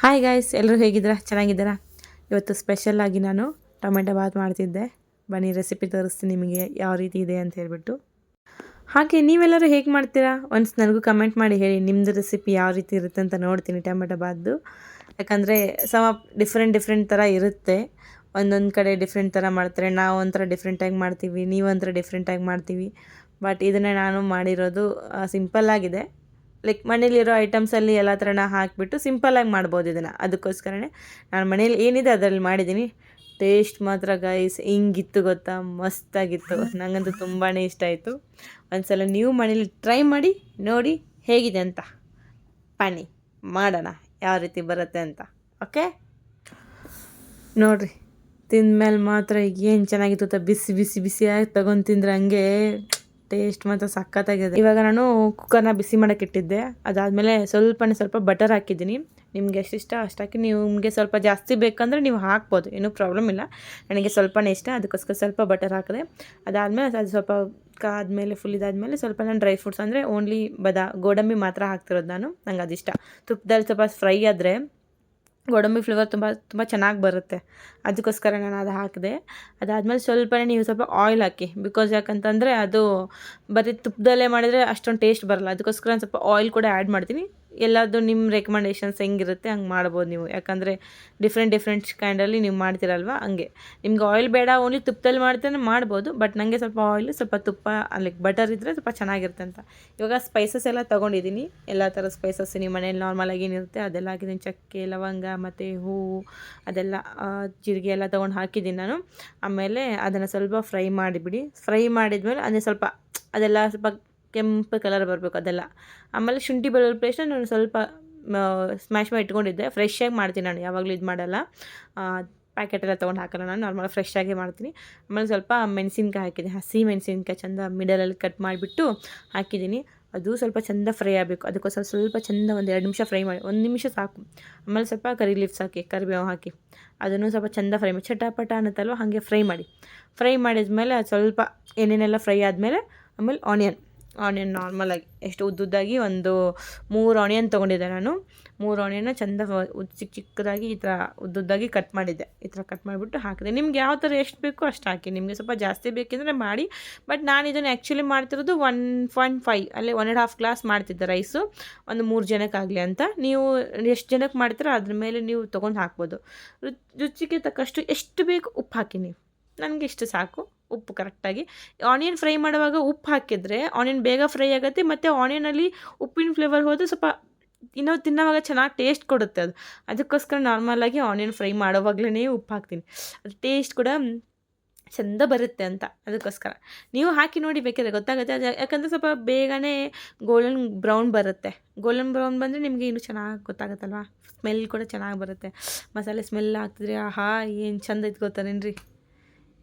Hi guys ಎಲ್ಲರೂ ಹೇಗಿದ್ದೀರಾ? ಚೆನ್ನಾಗಿದ್ದೀರಾ? ಇವತ್ತು ಸ್ಪೆಷಲ್ಲಾಗಿ ನಾನು ಟೊಮೆಟೊ ಬಾತ್ ಮಾಡ್ತಿದ್ದೆ. ಬನ್ನಿ ರೆಸಿಪಿ ತೋರಿಸ್ತೀನಿ ನಿಮಗೆ ಯಾವ ರೀತಿ ಇದೆ ಅಂತ ಹೇಳ್ಬಿಟ್ಟು. ಹಾಗೆ ನೀವೆಲ್ಲರೂ ಹೇಗೆ ಮಾಡ್ತೀರಾ? ಒನ್ಸ್ ನನಗೂ ಕಮೆಂಟ್ ಮಾಡಿ ಹೇಳಿ ನಿಮ್ಮದು ರೆಸಿಪಿ ಯಾವ ರೀತಿ ಇರುತ್ತೆ ಅಂತ ನೋಡ್ತೀನಿ ಟೊಮೆಟೊ ಬಾತ್ದು ಯಾಕಂದರೆ ಸಮ ಡಿಫ್ರೆಂಟ್ ಡಿಫ್ರೆಂಟ್ ಥರ ಇರುತ್ತೆ. ಒಂದೊಂದು ಕಡೆ ಡಿಫ್ರೆಂಟ್ ಥರ ಮಾಡ್ತಾರೆ. ನಾವು ಒಂಥರ ಡಿಫ್ರೆಂಟಾಗಿ ಮಾಡ್ತೀವಿ, ನೀವು ಒಂಥರ ಡಿಫ್ರೆಂಟಾಗಿ ಮಾಡ್ತೀವಿ. ಬಟ್ ಇದನ್ನು ನಾನು ಮಾಡಿರೋದು ಸಿಂಪಲ್ಲಾಗಿದೆ ಲೈಕ್ ಮನೇಲಿರೋ ಐಟಮ್ಸಲ್ಲಿ ಎಲ್ಲ ಥರನ ಹಾಕಿಬಿಟ್ಟು ಸಿಂಪಲ್ಲಾಗಿ ಮಾಡ್ಬೋದು ಇದನ್ನು. ಅದಕ್ಕೋಸ್ಕರನೇ ನಾನು ಮನೇಲಿ ಏನಿದೆ ಅದರಲ್ಲಿ ಮಾಡಿದ್ದೀನಿ ಟೇಸ್ಟ್ ಮಾತ್ರ ಗೈಸ್ ಹಿಂಗಿತ್ತು ಗೊತ್ತಾ? ಮಸ್ತಾಗಿತ್ತು. ನನಗಂತೂ ತುಂಬಾ ಇಷ್ಟ ಆಯಿತು. ಒಂದ್ಸಲ ನೀವು ಮನೇಲಿ ಟ್ರೈ ಮಾಡಿ, ನೋಡಿ ಹೇಗಿದೆ ಅಂತ. ಬನ್ನಿ ಮಾಡೋಣ ಯಾವ ರೀತಿ ಬರುತ್ತೆ ಅಂತ. ಓಕೆ ನೋಡಿರಿ, ತಿಂದಮೇಲೆ ಮಾತ್ರ ಏನು ಚೆನ್ನಾಗಿತ್ತು ಗೊತ್ತಾ? ಬಿಸಿ ಬಿಸಿ, ಬಿಸಿಯಾಗಿ ತಗೊಂಡು ತಿಂದ್ರೆ ಹಂಗೆ ಟೇಸ್ಟ್ ಮಾತ್ರ ಸಖತ್ತಾಗಿದೆ. ಇವಾಗ ನಾನು ಕುಕ್ಕರ್ನ ಬಿಸಿ ಮಾಡೋಕೆ ಇಟ್ಟಿದ್ದೆ. ಅದಾದಮೇಲೆ ಸ್ವಲ್ಪನೇ ಸ್ವಲ್ಪ ಬಟರ್ ಹಾಕಿದ್ದೀನಿ. ನಿಮ್ಗೆ ಎಷ್ಟು ಇಷ್ಟ ಹಾಕಿ ನೀವು ನಿಮಗೆ ಸ್ವಲ್ಪ ಜಾಸ್ತಿ ಬೇಕಂದರೆ ನೀವು ಹಾಕ್ಬೋದು. ಏನೂ ಪ್ರಾಬ್ಲಮ್ ಇಲ್ಲ. ನನಗೆ ಸ್ವಲ್ಪನೇ ಇಷ್ಟ. ಅದಕ್ಕೋಸ್ಕರ ಸ್ವಲ್ಪ ಬಟರ್ ಹಾಕಿದೆ. ಅದಾದಮೇಲೆ ಅದು ಸ್ವಲ್ಪ ಕಾದ್ಮೇಲೆ ಫುಲ್ ಇದಾದಮೇಲೆ ಸ್ವಲ್ಪ ನಾನು ಡ್ರೈ ಫ್ರೂಟ್ಸ್ ಅಂದರೆ ಓನ್ಲಿ ಬದಾ ಗೋಡಂಬಿ ಮಾತ್ರ ಹಾಕ್ತಿರೋದು ನಾನು. ನಂಗೆ ಅದಿಷ್ಟ. ತುಪ್ಪದಲ್ಲಿ ಸ್ವಲ್ಪ ಫ್ರೈ ಆದರೆ ಗೋಡಂಬಿ ಫ್ಲೇವರ್ ತುಂಬ ತುಂಬ ಚೆನ್ನಾಗಿ ಬರುತ್ತೆ. ಅದಕ್ಕೋಸ್ಕರ ನಾನು ಅದು ಹಾಕಿದೆ. ಅದಾದಮೇಲೆ ಸ್ವಲ್ಪನೇ ನೀವು ಸ್ವಲ್ಪ ಆಯಿಲ್ ಹಾಕಿ ಬಿಕಾಸ್ ಯಾಕಂತಂದರೆ ಅದು ಬರೀ ತುಪ್ಪದಲ್ಲೇ ಮಾಡಿದರೆ ಅಷ್ಟೊಂದು ಟೇಸ್ಟ್ ಬರಲ್ಲ. ಅದಕ್ಕೋಸ್ಕರ ಸ್ವಲ್ಪ ಆಯಿಲ್ ಕೂಡ ಆ್ಯಡ್ ಮಾಡ್ತೀನಿ. ಎಲ್ಲದು ನಿಮ್ಮ ರೆಕಮೆಂಡೇಷನ್ಸ್ ಹೆಂಗಿರುತ್ತೆ ಹಂಗೆ ಮಾಡ್ಬೋದು ನೀವು. ಯಾಕಂದರೆ ಡಿಫ್ರೆಂಟ್ ಡಿಫ್ರೆಂಟ್ ಕೈಂಡಲ್ಲಿ ನೀವು ಮಾಡ್ತೀರಲ್ವ? ಹಂಗೆ. ನಿಮ್ಗೆ ಆಯಿಲ್ ಬೇಡ ಓನ್ಲಿ ತುಪ್ಪದಲ್ಲಿ ಮಾಡ್ತೇನೆ ಮಾಡ್ಬೋದು ಬಟ್ ನನಗೆ ಸ್ವಲ್ಪ ಆಯಿಲ್ ಸ್ವಲ್ಪ ತುಪ್ಪ ಲೈಕ್ ಬಟರ್ ಇದ್ದರೆ ಸ್ವಲ್ಪ ಚೆನ್ನಾಗಿರುತ್ತೆ ಅಂತ. ಇವಾಗ ಸ್ಪೈಸಸ್ ಎಲ್ಲ ತೊಗೊಂಡಿದ್ದೀನಿ ಎಲ್ಲ ಥರ ಸ್ಪೈಸಸ್ ನಿಮ್ಮ ಮನೇಲಿ ನಾರ್ಮಲಾಗಿ ಏನಿರುತ್ತೆ ಅದೆಲ್ಲ ಹಾಕಿದ್ದೀನಿ ಚಕ್ಕೆ, ಲವಂಗ ಮತ್ತು ಹೂವು, ಅದೆಲ್ಲ ಜೀರಿಗೆ ಎಲ್ಲ ತೊಗೊಂಡು ಹಾಕಿದ್ದೀನಿ ನಾನು. ಆಮೇಲೆ ಅದನ್ನು ಸ್ವಲ್ಪ ಫ್ರೈ ಮಾಡಿಬಿಡಿ. ಫ್ರೈ ಮಾಡಿದ್ಮೇಲೆ ಅದೇ ಸ್ವಲ್ಪ ಅದೆಲ್ಲ ಸ್ವಲ್ಪ ಕೆಂಪು ಕಲರ್ ಬರಬೇಕು ಅದೆಲ್ಲ. ಆಮೇಲೆ ಶುಂಠಿ ಬೆಳ್ಳುಳ್ಳಿ ಪೇಸ್ಟ್ ನಾನು ಸ್ವಲ್ಪ ಸ್ಮ್ಯಾಶ್ ಮಾಡಿ ಇಟ್ಕೊಂಡಿದ್ದೆ. ಫ್ರೆಶ್ಶಾಗಿ ಮಾಡ್ತೀನಿ ನಾನು, ಯಾವಾಗಲೂ ಇದು ಮಾಡಲ್ಲ. ಪ್ಯಾಕೆಟೆಲ್ಲ ತೊಗೊಂಡು ಹಾಕಲ್ಲ ನಾನು ನಾರ್ಮಲ್ ಫ್ರೆಶ್ ಆಗಿ ಮಾಡ್ತೀನಿ. ಆಮೇಲೆ ಸ್ವಲ್ಪ ಮೆಣಸಿನ್ಕಾಯಿ ಹಾಕಿದ್ದೀನಿ ಹಸಿ ಮೆಣಸಿನ್ಕಾಯಿ ಚಂದ ಮಿಡಲಲ್ಲಿ ಕಟ್ ಮಾಡಿಬಿಟ್ಟು ಹಾಕಿದ್ದೀನಿ. ಅದು ಸ್ವಲ್ಪ ಚೆಂದ ಫ್ರೈ ಆಗಬೇಕು. ಅದಕ್ಕೋಸ್ಕರ ಸ್ವಲ್ಪ ಚೆಂದ ಒಂದು ಎರಡು ನಿಮಿಷ ಫ್ರೈ ಮಾಡಿ, ಒಂದು ನಿಮಿಷ ಸಾಕು. ಆಮೇಲೆ ಸ್ವಲ್ಪ ಕರಿ ಲೀವ್ಸ್ ಹಾಕಿ, ಕರಿಬೇವು ಹಾಕಿ. ಅದನ್ನು ಸ್ವಲ್ಪ ಚೆಂದ ಫ್ರೈ ಮಾಡಿ, ಚಟಾಪಟ ಅನ್ನತ್ತಲ್ವ, ಹಾಗೆ ಫ್ರೈ ಮಾಡಿ. ಫ್ರೈ ಮಾಡಿದ್ಮೇಲೆ ಅದು ಸ್ವಲ್ಪ ಏನೇನೆಲ್ಲ ಫ್ರೈ ಆದಮೇಲೆ, ಆಮೇಲೆ ಆನಿಯನ್ ಆನಿಯನ್ ನಾರ್ಮಲಾಗಿ ಎಷ್ಟು ಉದ್ದುದ್ದಾಗಿ ಒಂದು ಮೂರು ಆನಿಯನ್ ತೊಗೊಂಡಿದ್ದೆ ನಾನು. ಮೂರು ಆನಿಯನ್ನ ಚೆಂದ ಚಿಕ್ಕ ಚಿಕ್ಕದಾಗಿ ಈ ಥರ ಉದ್ದುದ್ದಾಗಿ ಕಟ್ ಮಾಡಿದ್ದೆ. ಈ ಥರ ಕಟ್ ಮಾಡಿಬಿಟ್ಟು ಹಾಕಿದೆ. ನಿಮ್ಗೆ ಯಾವ ಥರ ಎಷ್ಟು ಬೇಕೋ ಅಷ್ಟು ಹಾಕಿ. ನಿಮಗೆ ಸ್ವಲ್ಪ ಜಾಸ್ತಿ ಬೇಕೆಂದರೆ ಮಾಡಿ. ಬಟ್ ನಾನು ಇದನ್ನು ಆ್ಯಕ್ಚುಲಿ ಮಾಡ್ತಿರೋದು ಒನ್ ಪಾಯಿಂಟ್ ಫೈವ್ ಅಲ್ಲಿ ಒನ್ ಆ್ಯಂಡ್ ಹಾಫ್ ಗ್ಲಾಸ್ ಮಾಡ್ತಿದ್ದೆ ರೈಸು ಒಂದು ಮೂರು ಜನಕ್ಕಾಗಲಿ ಅಂತ. ನೀವು ಎಷ್ಟು ಜನಕ್ಕೆ ಮಾಡ್ತೀರೋ ಅದ್ರ ಮೇಲೆ ನೀವು ತೊಗೊಂಡು ಹಾಕ್ಬೋದು. ರುಚಿಗೆ ತಕ್ಕಷ್ಟು ಎಷ್ಟು ಬೇಕು ಉಪ್ಪು ಹಾಕಿ ನೀವು. ನನಗೆ ಇಷ್ಟು ಸಾಕು. ಉಪ್ಪು ಕರೆಕ್ಟಾಗಿ. ಆನಿಯನ್ ಫ್ರೈ ಮಾಡುವಾಗ ಉಪ್ಪು ಹಾಕಿದರೆ ಆನಿಯನ್ ಬೇಗ ಫ್ರೈ ಆಗುತ್ತೆ, ಮತ್ತು ಆನಿಯನಲ್ಲಿ ಉಪ್ಪಿನ ಫ್ಲೇವರ್ ಹೋದ್ರೆ ಸ್ವಲ್ಪ ಇನ್ನೂ ತಿನ್ನೋವಾಗ ಚೆನ್ನಾಗಿ ಟೇಸ್ಟ್ ಕೊಡುತ್ತೆ ಅದು. ಅದಕ್ಕೋಸ್ಕರ ನಾರ್ಮಲಾಗಿ ಆನಿಯನ್ ಫ್ರೈ ಮಾಡೋವಾಗ್ಲೇ ಉಪ್ಪು ಹಾಕ್ತೀನಿ. ಅದು ಟೇಸ್ಟ್ ಕೂಡ ಚೆಂದ ಬರುತ್ತೆ ಅಂತ ಅದಕ್ಕೋಸ್ಕರ. ನೀವು ಹಾಕಿ ನೋಡಿ ಬೇಕಾದ್ರೆ ಗೊತ್ತಾಗುತ್ತೆ. ಅದು ಯಾಕಂದರೆ ಸ್ವಲ್ಪ ಬೇಗನೆ ಗೋಲ್ಡನ್ ಬ್ರೌನ್ ಬರುತ್ತೆ. ಗೋಲ್ಡನ್ ಬ್ರೌನ್ ಬಂದರೆ ನಿಮಗೆ ಇನ್ನೂ ಚೆನ್ನಾಗಿ ಗೊತ್ತಾಗುತ್ತಲ್ವಾ? ಸ್ಮೆಲ್ ಕೂಡ ಚೆನ್ನಾಗಿ ಬರುತ್ತೆ. ಮಸಾಲೆ ಸ್ಮೆಲ್ ಹಾಕ್ತಿದ್ರೆ ಆಹಾ, ಏನು ಚಂದ ಇತ್ತು ಗೊತ್ತಾನೇನ್ರಿ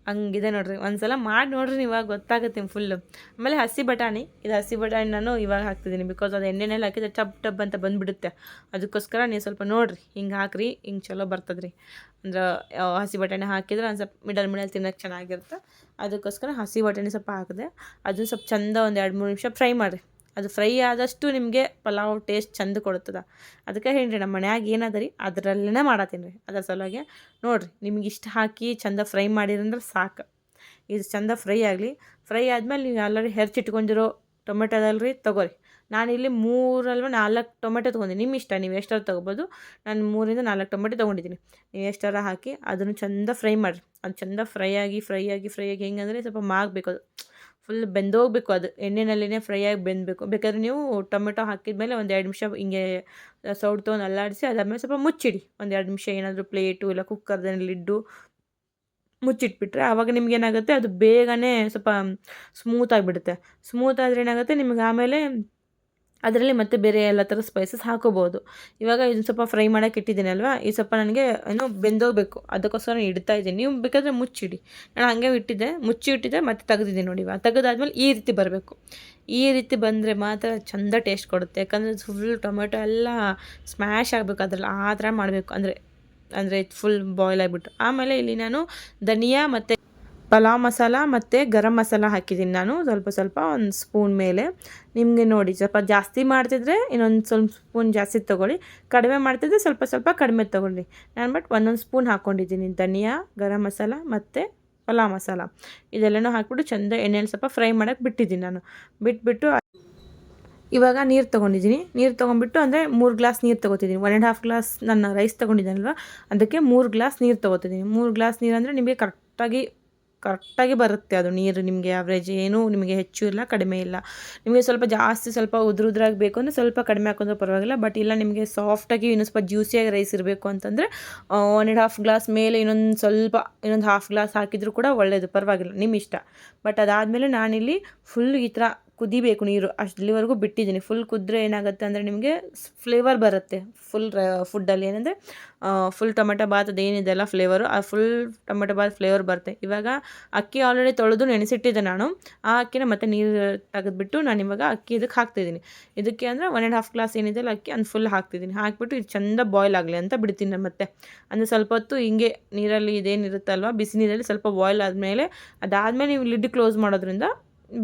ಹಂಗಿದೆ ನೋಡ್ರಿ. ಒಂದ್ಸಲ ಮಾಡಿ ನೋಡ್ರಿ ಇವಾಗ ಗೊತ್ತಾಗುತ್ತೆ ಫುಲ್ಲು ಆಮೇಲೆ ಹಸಿ ಬಟಾಣಿ. ಇದು ಹಸಿ ಬಟಾಣಿ ನಾನು ಇವಾಗ ಹಾಕ್ತಿದ್ದೀನಿ ಬಿಕಾಸ್ ಅದು ಎಣ್ಣೆನಲ್ಲಿ ಹಾಕಿದ್ರೆ ಟಬ್ ಟಬ್ ಅಂತ ಬಂದುಬಿಡುತ್ತೆ. ಅದಕ್ಕೋಸ್ಕರ ನೀವು ಸ್ವಲ್ಪ ನೋಡಿರಿ. ಹಿಂಗೆ ಹಾಕ್ರಿ, ಹಿಂಗೆ ಚಲೋ ಬರ್ತದ್ರಿ. ಅಂದ್ರೆ ಹಸಿ ಬಟಾಣಿ ಹಾಕಿದ್ರೆ ಒಂದು ಸ್ವಲ್ಪ ಮಿಡಲ್ ಮಿಡಲ್ ತಿನ್ನೋಕೆ ಚೆನ್ನಾಗಿರುತ್ತೆ. ಅದಕ್ಕೋಸ್ಕರ ಹಸಿ ಬಟಾಣಿ ಸ್ವಲ್ಪ ಹಾಕಿದೆ, ಅದನ್ನು ಸ್ವಲ್ಪ ಚಂದ ಒಂದು ಎರಡು ಮೂರು ನಿಮಿಷ ಫ್ರೈ ಮಾಡಿರಿ. ಅದು ಫ್ರೈ ಆದಷ್ಟು ನಿಮಗೆ ಪಲಾವ್ ಟೇಸ್ಟ್ ಚಂದ ಕೊಡುತ್ತದೆ. ಅದಕ್ಕೆ ಹೇಳಿ ನಮ್ಮ ಮನ್ಯಾಗ ಏನದ ರೀ ಅದರಲ್ಲೇ ಮಾಡತ್ತೀನಿ ರೀ. ಅದರ ಸಲುವಾಗಿ ನೋಡಿರಿ ನಿಮ್ಗೆ ಇಷ್ಟು ಹಾಕಿ ಚಂದ ಫ್ರೈ ಮಾಡಿರಂದ್ರೆ ಸಾಕು. ಇದು ಚಂದ ಫ್ರೈ ಆಗಲಿ. ಫ್ರೈ ಆದಮೇಲೆ ನೀವು ಆಲ್ರೆಡಿ ಹೆರ್ಚಿಟ್ಕೊಂಡಿರೋ ಟೊಮೆಟೊ ಅದಲ್ರಿ ನಾನು ಇಲ್ಲಿ ಮೂರಲ್ವ ನಾಲ್ಕು ಟೊಮೆಟೊ ತೊಗೊಂಡಿನಿ. ನಿಮ್ಮ ಇಷ್ಟ, ನೀವು ಎಷ್ಟರ ತೊಗೋಬೋದು. ನಾನು ಮೂರಿಂದ ನಾಲ್ಕು ಟೊಮೆಟೊ ತೊಗೊಂಡಿದ್ದೀನಿ ನೀವು ಎಷ್ಟರ ಹಾಕಿ ಅದನ್ನು ಚಂದ ಫ್ರೈ ಮಾಡಿರಿ. ಅದು ಚಂದ ಫ್ರೈ ಆಗಿ ಫ್ರೈ ಆಗಿ ಫ್ರೈ ಆಗಿ ಹೆಂಗಂದರೆ ಸ್ವಲ್ಪ ಮಾಗಬೇಕು ಅದು ಫುಲ್ ಬೆಂದೋಗಬೇಕು ಅದು, ಎಣ್ಣೆನಲ್ಲಿನೇ ಫ್ರೈ ಆಗಿ ಬೆಂದಬೇಕು. ಬೇಕಾದ್ರೆ ನೀವು ಟೊಮೆಟೊ ಹಾಕಿದ್ಮೇಲೆ ಒಂದು ಎರಡು ನಿಮಿಷ ಹಿಂಗೆ ಸೌಡ್ ತೊಗೊಂಡು ಅಲ್ಲಾಡಿಸಿ ಅದಾದಮೇಲೆ ಸ್ವಲ್ಪ ಮುಚ್ಚಿಡಿ. ಒಂದು ಎರಡು ನಿಮಿಷ ಏನಾದರೂ ಪ್ಲೇಟು ಇಲ್ಲ ಕುಕ್ಕರ್ದಲ್ಲಿ ಲಿಡ್ಡು ಮುಚ್ಚಿಟ್ಬಿಟ್ರೆ ಆವಾಗ ನಿಮ್ಗೆ ಏನಾಗುತ್ತೆ, ಅದು ಬೇಗನೆ ಸ್ವಲ್ಪ ಸ್ಮೂತ್ ಆಗಿಬಿಡುತ್ತೆ. ಸ್ಮೂತ್ ಆದರೆ ಏನಾಗುತ್ತೆ, ನಿಮ್ಗೆ ಆಮೇಲೆ ಅದರಲ್ಲಿ ಮತ್ತೆ ಬೇರೆ ಎಲ್ಲ ಥರ ಸ್ಪೈಸಸ್ ಹಾಕೋಬೋದು. ಇವಾಗ ಇದನ್ನು ಸ್ವಲ್ಪ ಫ್ರೈ ಮಾಡೋಕೆ ಇಟ್ಟಿದ್ದೀನಿ ಅಲ್ವಾ? ಈ ಸ್ವಲ್ಪ ನನಗೆ ಏನೋ ಬೆಂದೋಗಬೇಕು. ಅದಕ್ಕೋಸ್ಕರ ಇಡ್ತಾ ಇದ್ದೀನಿ. ನೀವು ಬೇಕಾದರೆ ಮುಚ್ಚಿಡಿ. ನಾನು ಹಾಗೆ ಇಟ್ಟಿದ್ದೆ. ಮುಚ್ಚಿ ಇಟ್ಟಿದ್ದೆ, ಮತ್ತೆ ತೆಗೆದಿದ್ದೀನಿ ನೋಡಿ ಇವಾಗ. ತೆಗೆದಾದ್ಮೇಲೆ ಈ ರೀತಿ ಬರಬೇಕು. ಈ ರೀತಿ ಬಂದರೆ ಮಾತ್ರ ಚಂದ ಟೇಸ್ಟ್ ಕೊಡುತ್ತೆ. ಯಾಕಂದರೆ ಫುಲ್ ಟೊಮೆಟೊ ಎಲ್ಲ ಸ್ಮ್ಯಾಶ್ ಆಗಬೇಕು ಅದ್ರಲ್ಲಿ. ಆ ಥರ ಮಾಡಬೇಕು. ಅಂದರೆ ಅಂದರೆ ಫುಲ್ ಬಾಯ್ಲ್ ಆಗಿಬಿಟ್ಟು. ಆಮೇಲೆ ಇಲ್ಲಿ ನಾನು ಧನಿಯಾ ಮತ್ತು ಪಲಾವ್ ಮಸಾಲ ಮತ್ತು ಗರಂ ಮಸಾಲ ಹಾಕಿದ್ದೀನಿ ನಾನು. ಸ್ವಲ್ಪ ಸ್ವಲ್ಪ ಒಂದು ಸ್ಪೂನ್ ಮೇಲೆ. ನಿಮಗೆ ನೋಡಿ, ಸ್ವಲ್ಪ ಜಾಸ್ತಿ ಮಾಡ್ತಿದ್ರೆ ಇನ್ನೊಂದು ಸ್ವಲ್ಪ ಸ್ಪೂನ್ ಜಾಸ್ತಿ ತೊಗೊಳ್ಳಿ. ಕಡಿಮೆ ಮಾಡ್ತಿದ್ರೆ ಸ್ವಲ್ಪ ಸ್ವಲ್ಪ ಕಡಿಮೆ ತೊಗೊಳ್ಳಿ. ನಾನು ಬಟ್ ಒಂದೊಂದು ಸ್ಪೂನ್ ಹಾಕ್ಕೊಂಡಿದ್ದೀನಿ ಧನಿಯಾ, ಗರಂ ಮಸಾಲ ಮತ್ತು ಪಲಾವ್ ಮಸಾಲ. ಇದೆಲ್ಲನೂ ಹಾಕ್ಬಿಟ್ಟು ಚೆಂದ ಎಣ್ಣೆಲಿ ಸ್ವಲ್ಪ ಫ್ರೈ ಮಾಡೋಕ್ಕೆ ಬಿಟ್ಟಿದ್ದೀನಿ ನಾನು. ಬಿಟ್ಬಿಟ್ಟು ಇವಾಗ ನೀರು ತೊಗೊಂಡಿದ್ದೀನಿ. ನೀರು ತೊಗೊಂಡ್ಬಿಟ್ಟು ಅಂದರೆ ಮೂರು ಗ್ಲಾಸ್ ನೀರು ತೊಗೋತಿದ್ದೀನಿ. ಒನ್ ಆ್ಯಂಡ್ ಹಾಫ್ ಗ್ಲಾಸ್ ನನ್ನ ರೈಸ್ ತೊಗೊಂಡಿದ್ದಾನಲ್ವ? ಅದಕ್ಕೆ ಮೂರು ಗ್ಲಾಸ್ ನೀರು ತೊಗೋತಿದ್ದೀನಿ. ಮೂರು ಗ್ಲಾಸ್ ನೀರು ಅಂದರೆ ನಿಮಗೆ ಕರೆಕ್ಟಾಗಿ ಕರೆಕ್ಟಾಗಿ ಬರುತ್ತೆ ಅದು ನೀರು ನಿಮಗೆ ಆವ್ರೇಜ್ ಏನೂ ನಿಮಗೆ ಹೆಚ್ಚು ಇಲ್ಲ, ಕಡಿಮೆ ಇಲ್ಲ. ನಿಮಗೆ ಸ್ವಲ್ಪ ಜಾಸ್ತಿ ಸ್ವಲ್ಪ ಉದ್ರ ಉದ್ರಾಗಿ ಬೇಕು ಅಂದರೆ ಸ್ವಲ್ಪ ಕಡಿಮೆ ಹಾಕೊಂಡ್ರೆ ಪರವಾಗಿಲ್ಲ ಬಟ್ ಇಲ್ಲ ನಿಮಗೆ ಸಾಫ್ಟಾಗಿ ಇನ್ನೊಂದು ಸ್ವಲ್ಪ ಜ್ಯೂಸಿಯಾಗಿ ರೈಸ್ ಇರಬೇಕು ಅಂತಂದರೆ ಒನ್ ಆ್ಯಂಡ್ ಹಾಫ್ ಗ್ಲಾಸ್ ಮೇಲೆ ಇನ್ನೊಂದು ಸ್ವಲ್ಪ, ಇನ್ನೊಂದು ಹಾಫ್ ಗ್ಲಾಸ್ ಹಾಕಿದರೂ ಕೂಡ ಒಳ್ಳೆಯದು ಪರವಾಗಿಲ್ಲ ನಿಮ್ಮ ಇಷ್ಟ ಬಟ್ ಅದಾದಮೇಲೆ ನಾನಿಲ್ಲಿ ಫುಲ್ ಈ ಥರ ಕುದಿಬೇಕು ನೀರು ಅಷ್ಟಲ್ಲಿವರೆಗೂ ಬಿಟ್ಟಿದ್ದೀನಿ. ಫುಲ್ ಕುದ್ರೆ ಏನಾಗುತ್ತೆ ಅಂದರೆ ನಿಮಗೆ ಫ್ಲೇವರ್ ಬರುತ್ತೆ. ಫುಲ್ ಫುಡ್ಡಲ್ಲಿ ಏನಂದರೆ ಫುಲ್ ಟೊಮೆಟೊ ಬಾತ್ ಅದೇನಿದೆಲ್ಲ ಫ್ಲೇವರು ಆ ಫುಲ್ ಟೊಮೆಟೊ ಬಾತ್ ಫ್ಲೇವರ್ ಬರುತ್ತೆ. ಇವಾಗ ಅಕ್ಕಿ ಆಲ್ರೆಡಿ ತೊಳೆದು ನೆನೆಸಿಟ್ಟಿದ್ದೆ ನಾನು. ಆ ಅಕ್ಕಿನ ಮತ್ತೆ ನೀರು ತೆಗೆದುಬಿಟ್ಟು ನಾನು ಇವಾಗ ಅಕ್ಕಿ ಇದಕ್ಕೆ ಹಾಕ್ತಿದ್ದೀನಿ. ಇದಕ್ಕೆ ಅಂದರೆ ಒನ್ ಆ್ಯಂಡ್ ಹಾಫ್ ಗ್ಲಾಸ್ ಏನಿದೆ ಅಕ್ಕಿ ಅದು ಫುಲ್ ಹಾಕ್ತಿದ್ದೀನಿ. ಹಾಕಿಬಿಟ್ಟು ಇದು ಚೆಂದ ಬಾಯ್ಲ್ ಆಗಲಿ ಅಂತ ಬಿಡ್ತೀನಿ ಮತ್ತೆ. ಅಂದರೆ ಸ್ವಲ್ಪ ಹೊತ್ತು ಹಿಂಗೆ ನೀರಲ್ಲಿ ಇದೇನಿರುತ್ತಲ್ವ ಬಿಸಿ ನೀರಲ್ಲಿ ಸ್ವಲ್ಪ ಬಾಯ್ಲ್ ಆದಮೇಲೆ ಅದಾದಮೇಲೆ ನೀವು ಲಿಡ್ ಕ್ಲೋಸ್ ಮಾಡೋದ್ರಿಂದ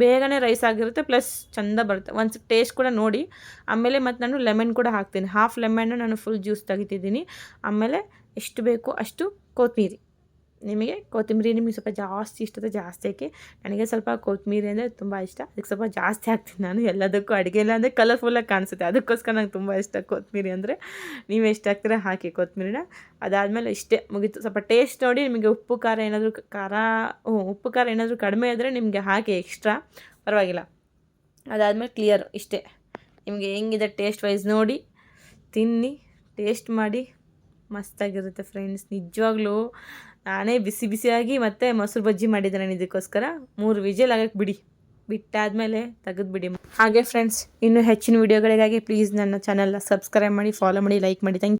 ಬೇಗನೆ ರೈಸ್ ಆಗಿರುತ್ತೆ ಪ್ಲಸ್ ಚಂದ ಬರುತ್ತೆ. ಒಂದು ಟೇಸ್ಟ್ ಕೂಡ ನೋಡಿ, ಆಮೇಲೆ ಮತ್ತು ನಾನು ಲೆಮನ್ ಕೂಡ ಹಾಕ್ತೀನಿ. ಹಾಫ್ ಲೆಮನ್ನು ನಾನು ಫುಲ್ ಜ್ಯೂಸ್ ತೆಗಿತಿದ್ದೀನಿ. ಆಮೇಲೆ ಎಷ್ಟು ಬೇಕು ಅಷ್ಟು ಕೊತ್ತಂಬರಿ ನಿಮಗೆ ಕೊತ್ತಂಬರಿ ನಿಮಗೆ ಸ್ವಲ್ಪ ಜಾಸ್ತಿ ಇಷ್ಟದ ಜಾಸ್ತಿ ಹಾಕಿ. ನನಗೆ ಸ್ವಲ್ಪ ಕೊತ್ತಂಬರಿ ಅಂದರೆ ತುಂಬ ಇಷ್ಟ. ಅದಕ್ಕೆ ಸ್ವಲ್ಪ ಜಾಸ್ತಿ ಹಾಕ್ತೀನಿ ನಾನು ಎಲ್ಲದಕ್ಕೂ. ಅಡುಗೆ ಎಲ್ಲ ಅಂದರೆ ಕಲರ್ಫುಲ್ಲಾಗಿ ಕಾಣಿಸುತ್ತೆ. ಅದಕ್ಕೋಸ್ಕರ ನಂಗೆ ತುಂಬ ಇಷ್ಟ ಕೊತ್ತಂಬರಿ ಅಂದರೆ. ನೀವು ಎಷ್ಟು ಹಾಕ್ತೀರ ಹಾಕಿ ಕೊತ್ತಂಬರಿನ. ಅದಾದಮೇಲೆ ಇಷ್ಟೇ ಮುಗೀತು. ಸ್ವಲ್ಪ ಟೇಸ್ಟ್ ನೋಡಿ ನಿಮಗೆ ಉಪ್ಪು, ಖಾರ ಏನಾದರೂ ಖಾರ ಉಪ್ಪು, ಖಾರ ಏನಾದರೂ ಕಡಿಮೆ ಆದರೆ ನಿಮಗೆ ಹಾಕಿ ಎಕ್ಸ್ಟ್ರಾ ಪರವಾಗಿಲ್ಲ. ಅದಾದಮೇಲೆ ಕ್ಲಿಯರ್ ಇಷ್ಟೇ. ನಿಮಗೆ ಹೆಂಗಿದೆ ಟೇಸ್ಟ್ ವೈಸ್ ನೋಡಿ. ತಿನ್ನಿ ಟೇಸ್ಟ್ ಮಾಡಿ. ಮಸ್ತಾಗಿರುತ್ತೆ ಫ್ರೆಂಡ್ಸ್ ನಿಜವಾಗ್ಲೂ ನಾನೇ ಬಿಸಿ ಬಿಸಿಯಾಗಿ ಮತ್ತೆ ಮೊಸರು ಬಜ್ಜಿ ಮಾಡಿದ್ದೆ ನಾನು ಇದಕ್ಕೋಸ್ಕರ ಮೂರು ವಿಜಲ್ ಆಗಕ್ಕೆ ಬಿಡಿ. ಬಿಟ್ಟಾದಮೇಲೆ ತೆಗೆದುಬಿಡಿ ಹಾಗೆ ಫ್ರೆಂಡ್ಸ್ ಇನ್ನೂ ಹೆಚ್ಚಿನ ವೀಡಿಯೋಗಳಿಗಾಗಿ ಪ್ಲೀಸ್ ನನ್ನ ಚಾನಲ್ನ ಸಬ್ಸ್ಕ್ರೈಬ್ ಮಾಡಿ ಫಾಲೋ ಮಾಡಿ ಲೈಕ್ ಮಾಡಿ. ಥ್ಯಾಂಕ್